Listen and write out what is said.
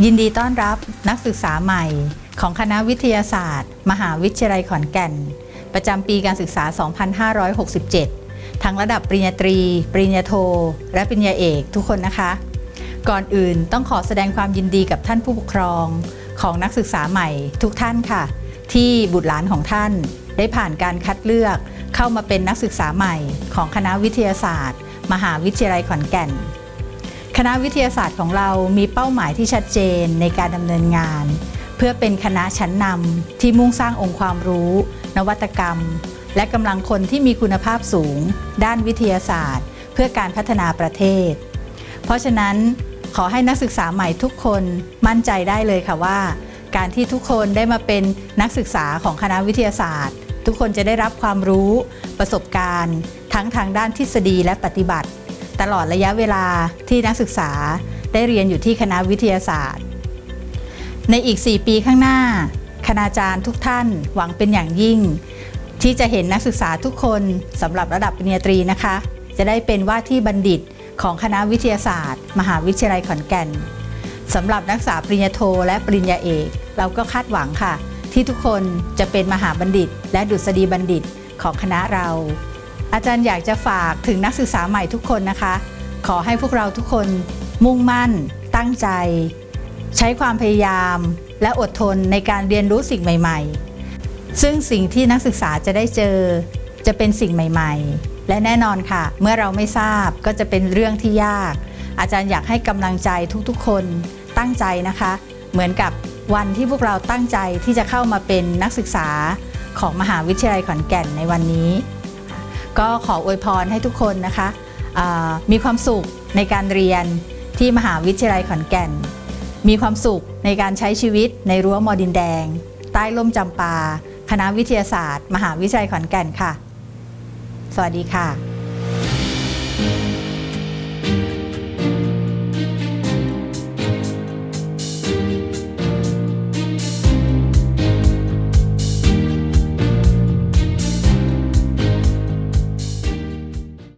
ยินดีต้อนรับนักศึกษาใหม่ ของคณะวิทยาศาสตร์ มหาวิทยาลัยขอนแก่น ประจำปีการศึกษา 2567 ทั้งระดับปริญญาตรี ปริญญาโท และปริญญาเอกทุกคนนะคะ ก่อนอื่นต้องขอแสดงความยินดีกับท่านผู้ปกครอง ของนักศึกษาใหม่ทุกท่านค่ะ ที่บุตรหลานของท่าน ได้ผ่านการคัดเลือก เข้ามาเป็นนักศึกษาใหม่ ของคณะวิทยาศาสตร์ มหาวิทยาลัยขอนแก่น คณะวิทยาศาสตร์ของเรามีเป้าหมายที่ชัดเจนในการดำเนินงาน เพื่อเป็นคณะชั้นนำที่มุ่งสร้างองค์ความรู้ นวัตกรรม และกำลังคนที่มีคุณภาพสูง ด้านวิทยาศาสตร์ เพื่อการพัฒนาประเทศ เพราะฉะนั้นขอให้นักศึกษาใหม่ทุกคนมั่นใจได้เลยค่ะว่า การที่ทุกคนได้มาเป็นนักศึกษาของคณะวิทยาศาสตร์ ทุกคนจะได้รับความรู้ ประสบการณ์ ทั้งทางด้านทฤษฎีและปฏิบัติ ตลอดระยะเวลาที่นักศึกษาได้เรียนอยู่ที่คณะวิทยาศาสตร์ ในอีก 4 ปีข้างหน้า คณาจารย์ทุกท่านหวังเป็นอย่างยิ่ง ที่จะเห็นนักศึกษาทุกคนสำหรับระดับปริญญาตรีนะคะ จะได้เป็นว่าที่บัณฑิตของคณะวิทยาศาสตร์ มหาวิทยาลัยขอนแก่นสำหรับนักศึกษาปริญญาโทและปริญญาเอก เราก็คาดหวังค่ะ ที่ทุกคนจะเป็นมหาบัณฑิต และดุษฎีบัณฑิตของคณะเรา อาจารย์อยากจะฝากถึงนักศึกษาใหม่ทุกคนนะคะ ขอให้พวกเราทุกคนมุ่งมั่น ตั้งใจ ใช้ความพยายาม และอดทนในการเรียนรู้สิ่งใหม่ ๆ ซึ่งสิ่งที่นักศึกษาจะได้เจอจะเป็นสิ่งใหม่ ๆ และแน่นอนค่ะ เมื่อเราไม่ทราบก็จะเป็นเรื่องที่ยาก อาจารย์อยากให้กำลังใจทุกๆ คนตั้งใจนะคะ เหมือนกับวันที่พวกเราตั้งใจที่จะเข้ามาเป็นนักศึกษาของมหาวิทยาลัยขอนแก่นในวันนี้ ก็ขออวยพรให้ทุกคนนะคะมีความสุขในการเรียนที่มหาวิทยาลัยขอนแก่น มีความสุขในการใช้ชีวิตในรั้วมอดินแดง ใต้ร่มจำปา คณะวิทยาศาสตร์ มหาวิทยาลัยขอนแก่นค่ะ สวัสดีค่ะ